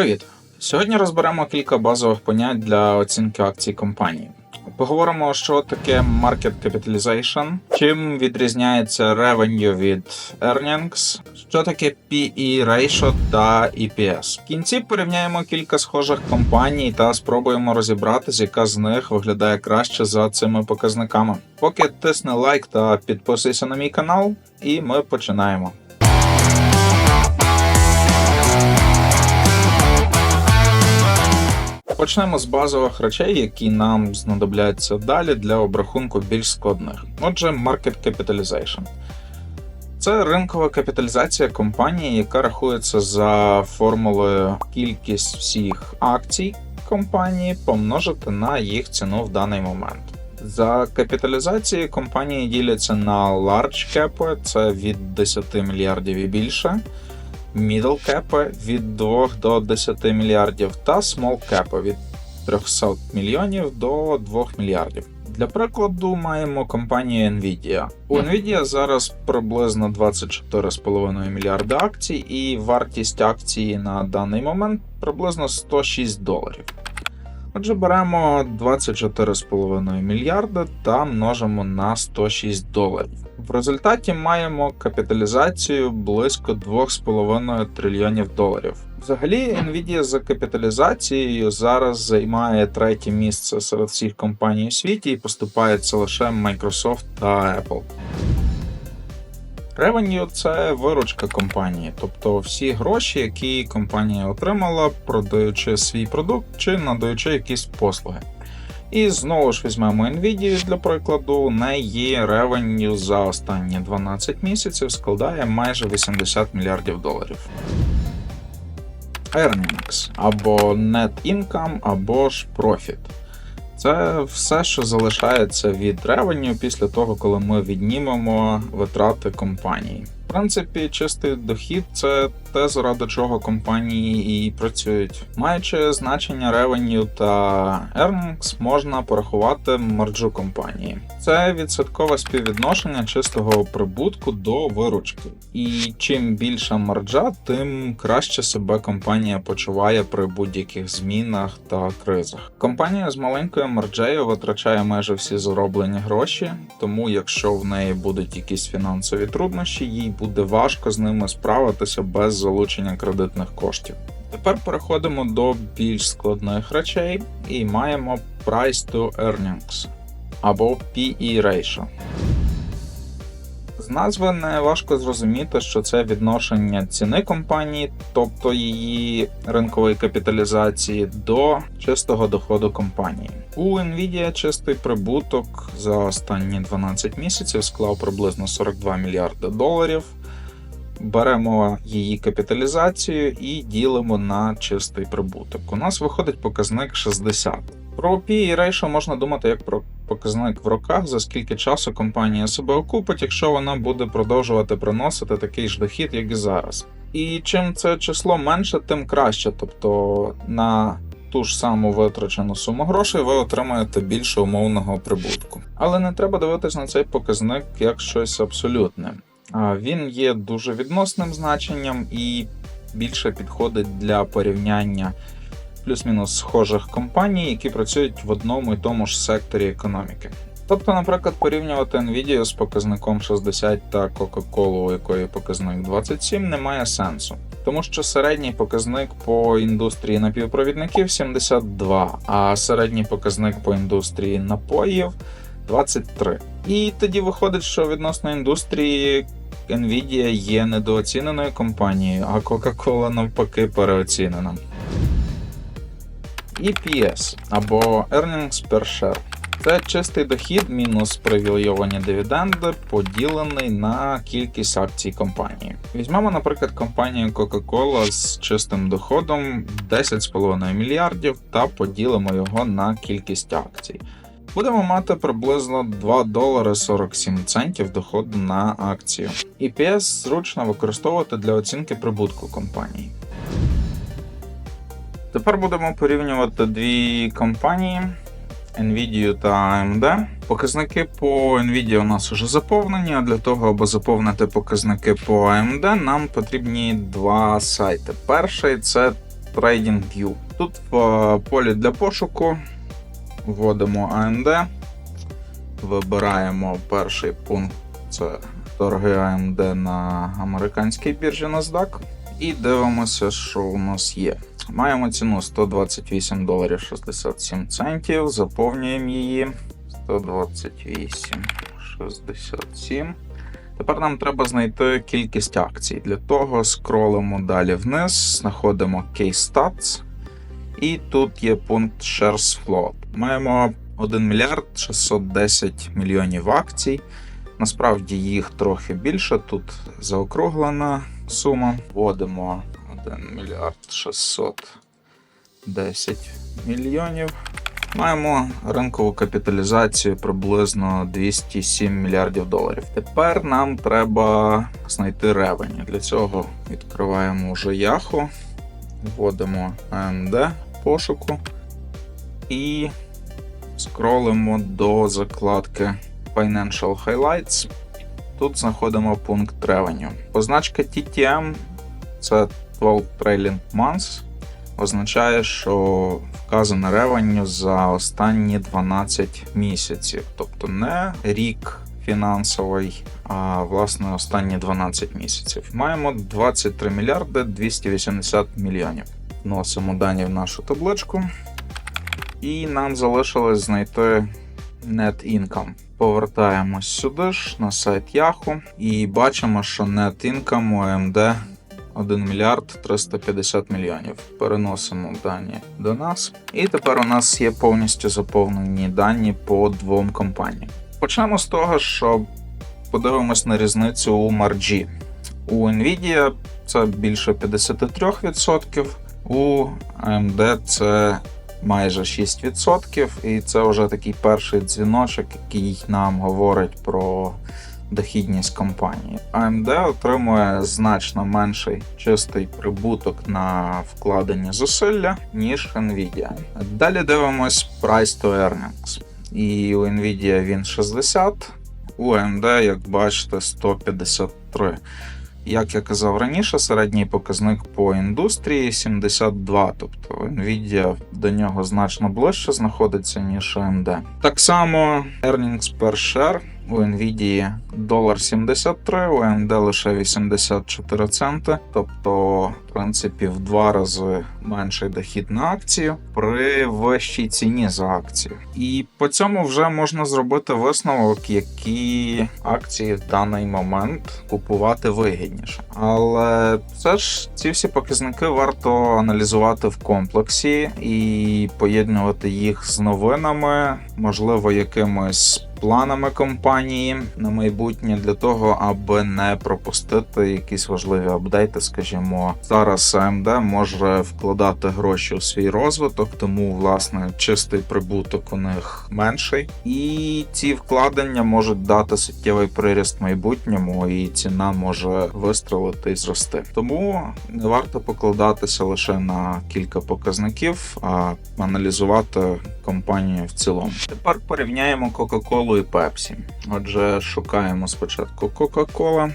Привіт! Сьогодні розберемо кілька базових понять для оцінки акцій компанії. Поговоримо, що таке Market Capitalization, чим відрізняється Revenue від Earnings, що таке PE Ratio та EPS. В кінці порівняємо кілька схожих компаній та спробуємо розібратися, яка з них виглядає краще за цими показниками. Поки тисни лайк та підписуйся на мій канал, і ми починаємо. Почнемо з базових речей, які нам знадобляться далі для обрахунку більш складних. Отже, Market Capitalization. Це ринкова капіталізація компанії, яка рахується за формулою кількість всіх акцій компанії помножити на їх ціну в даний момент. За капіталізацією компанії діляться на large cap, це від 10 мільярдів і більше, middle cap від 2 до 10 мільярдів та small cap від 300 мільйонів до 2 мільярдів. Для прикладу маємо компанію Nvidia. У Nvidia зараз приблизно 24,5 мільярди акцій, і вартість акції на даний момент приблизно 106 доларів. Отже, беремо 24,5 мільярда та множимо на 106 доларів. В результаті маємо капіталізацію близько 2,5 трильйонів доларів. Взагалі, Nvidia за капіталізацією зараз займає третє місце серед всіх компаній у світі і поступається лише Microsoft та Apple. Revenue – це виручка компанії, тобто всі гроші, які компанія отримала, продаючи свій продукт чи надаючи якісь послуги. І знову ж візьмемо Nvidia для прикладу, у неї revenue за останні 12 місяців складає майже 80 мільярдів доларів. Earnings або Net Income, або ж Profit. Це все, що залишається від ревеню після того, коли ми віднімемо витрати компанії. Принципі, чистий дохід це те, заради чого компанії і працюють. Маючи значення revenue та earnings, можна порахувати марджу компанії. Це відсоткове співвідношення чистого прибутку до виручки. І чим більша марджа, тим краще себе компанія почуває при будь-яких змінах та кризах. Компанія з маленькою марджею витрачає майже всі зароблені гроші, тому якщо в неї будуть якісь фінансові труднощі, їй буде важко з ними справитися без залучення кредитних коштів. Тепер переходимо до більш складних речей і маємо Price to Earnings або PE Ratio. Назви не важко зрозуміти, що це відношення ціни компанії, тобто її ринкової капіталізації, до чистого доходу компанії. У Nvidia чистий прибуток за останні 12 місяців склав приблизно 42 мільярди доларів. Беремо її капіталізацію і ділимо на чистий прибуток. У нас виходить показник 60. Про PE ratio можна думати як про показник в роках, за скільки часу компанія себе окупить, якщо вона буде продовжувати приносити такий ж дохід, як і зараз. І чим це число менше, тим краще. Тобто на ту ж саму витрачену суму грошей ви отримаєте більше умовного прибутку. Але не треба дивитись на цей показник як щось абсолютне. Він є дуже відносним значенням і більше підходить для порівняння плюс-мінус схожих компаній, які працюють в одному і тому ж секторі економіки. Тобто, наприклад, порівнювати Nvidia з показником 60 та Coca-Cola, у якої показник 27, не має сенсу. Тому що середній показник по індустрії напівпровідників 72, а середній показник по індустрії напоїв 23. І тоді виходить, що відносно індустрії Nvidia є недооціненою компанією, а Coca-Cola навпаки переоцінена. EPS або Earnings per Share. Це чистий дохід мінус привілейовані дивіденди, поділений на кількість акцій компанії. Візьмемо, наприклад, компанію Coca-Cola з чистим доходом 10,5 мільярдів та поділимо його на кількість акцій. Будемо мати приблизно 2 долари 47 центів доходу на акцію. EPS зручно використовувати для оцінки прибутку компанії. Тепер будемо порівнювати дві компанії Nvidia та AMD. Показники по Nvidia у нас вже заповнені, а для того, аби заповнити показники по AMD, нам потрібні два сайти. Перший це TradingView. Тут в е, полі для пошуку вводимо AMD, вибираємо перший пункт це торги AMD на американській біржі NASDAQ. І дивимося, що у нас є. Маємо ціну 128 доларів 67 центів. Заповнюємо її. 128 67. Тепер нам треба знайти кількість акцій. Для того скролимо далі вниз, знаходимо Case Stats. І тут є пункт Shares Float. Маємо 1 мільярд 610 мільйонів акцій. Насправді їх трохи більше. Тут заокруглена сума. Вводимо 1 мільярд 610 мільйонів. Маємо ринкову капіталізацію приблизно 207 мільярдів доларів. Тепер нам треба знайти ревені. Для цього відкриваємо вже Yahoo, вводимо AMD пошуку і скролимо до закладки Financial Highlights. Тут знаходимо пункт Revenue. Позначка TTM це 12 Trailing Months. Означає, що вказане ревеню за останні 12 місяців. Тобто не рік фінансовий, а власне останні 12 місяців. Маємо 23 мільярди 280 мільйонів. Вносимо дані в нашу табличку. І нам залишилось знайти net income. Повертаємось сюди ж на сайт Yahoo і бачимо, що net income AMD 1 мільярд 350 мільйонів. Переносимо дані до нас. І тепер у нас є повністю заповнені дані по двом компаніям. Почнемо з того, що подивимось на різницю у марджі. У Nvidia це більше 53%, у AMD це майже 6%, і це вже такий перший дзвіночок, який нам говорить про дохідність компанії. AMD отримує значно менший чистий прибуток на вкладені зусилля, ніж Nvidia. Далі дивимось Price to Earnings. І у Nvidia він 60, у AMD, як бачите, 153. Як я казав раніше, середній показник по індустрії 72, тобто Nvidia до нього значно ближче знаходиться, ніж AMD. Так само earnings per share у Nvidia долар 73, у AMD лише 84 центи, тобто, принципі, в два рази менший дохід на акцію при вищій ціні за акцію. І по цьому вже можна зробити висновок, які акції в даний момент купувати вигідніше. Але все ж ці всі показники варто аналізувати в комплексі і поєднувати їх з новинами, можливо, якимось планами компанії на майбутнє для того, аби не пропустити якісь важливі апдейти. Скажімо, зараз AMD може вкладати гроші у свій розвиток, тому власне чистий прибуток у них менший, і ці вкладення можуть дати суттєвий приріст майбутньому, і ціна може вистрелити і зрости. Тому не варто покладатися лише на кілька показників, а аналізувати компанію в цілому. Тепер порівняємо Coca-Cola і Pepsi. Отже, шукаємо спочатку Coca-Cola.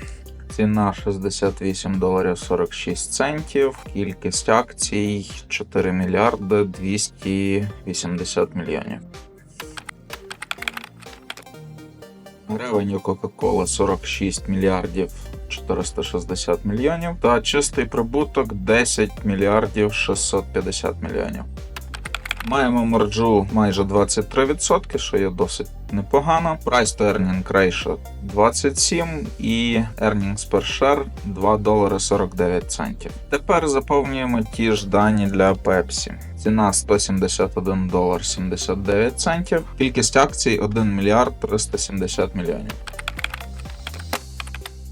Ціна 68 доларів 46 центів. Кількість акцій 4 мільярди 280 мільйонів. Ревеню Coca-Cola 46 мільярдів 460 мільйонів та чистий прибуток 10 мільярдів 650 мільйонів. Маємо марджу майже 23%, що є досить непогано. Price to earning ratio 27 і earnings per share 2 долари 49 центів. Тепер заповнюємо ті ж дані для Pepsi. Ціна 171 долар 79 центів. Кількість акцій 1 мільярд 370 мільйонів.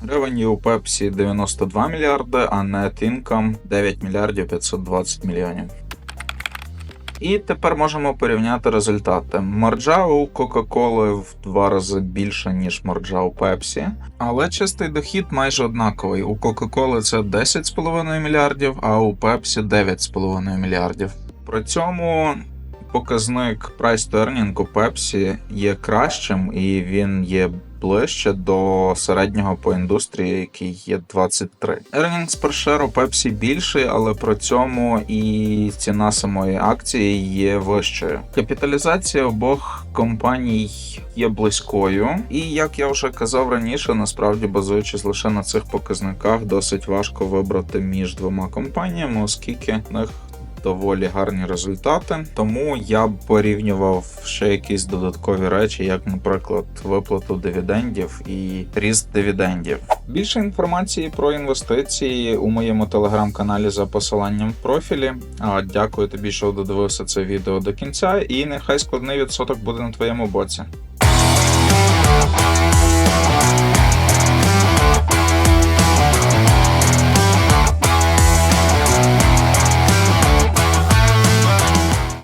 Ревеню у Pepsi 92 мільярди, а net income 9 мільярдів 520 мільйонів. І тепер можемо порівняти результати. Марджа у Кока-Коли в два рази більше, ніж марджа у Пепсі, але чистий дохід майже однаковий. У Кока-Коли це 10,5 мільярдів, а у Пепсі 9,5 мільярдів. При цьому показник Price to Earning у Pepsi є кращим і він є ближче до середнього по індустрії, який є 23. Earnings per share у Pepsi більший, але при цьому і ціна самої акції є вищою. Капіталізація обох компаній є близькою, і як я вже казав раніше, насправді базуючись лише на цих показниках, досить важко вибрати між двома компаніями, оскільки в них доволі гарні результати. Тому я б порівнював ще якісь додаткові речі, як, наприклад, виплату дивідендів і ріст дивідендів. Більше інформації про інвестиції у моєму телеграм-каналі за посиланням в профілі. Дякую тобі, що додивився це відео до кінця, і нехай складний відсоток буде на твоєму боці.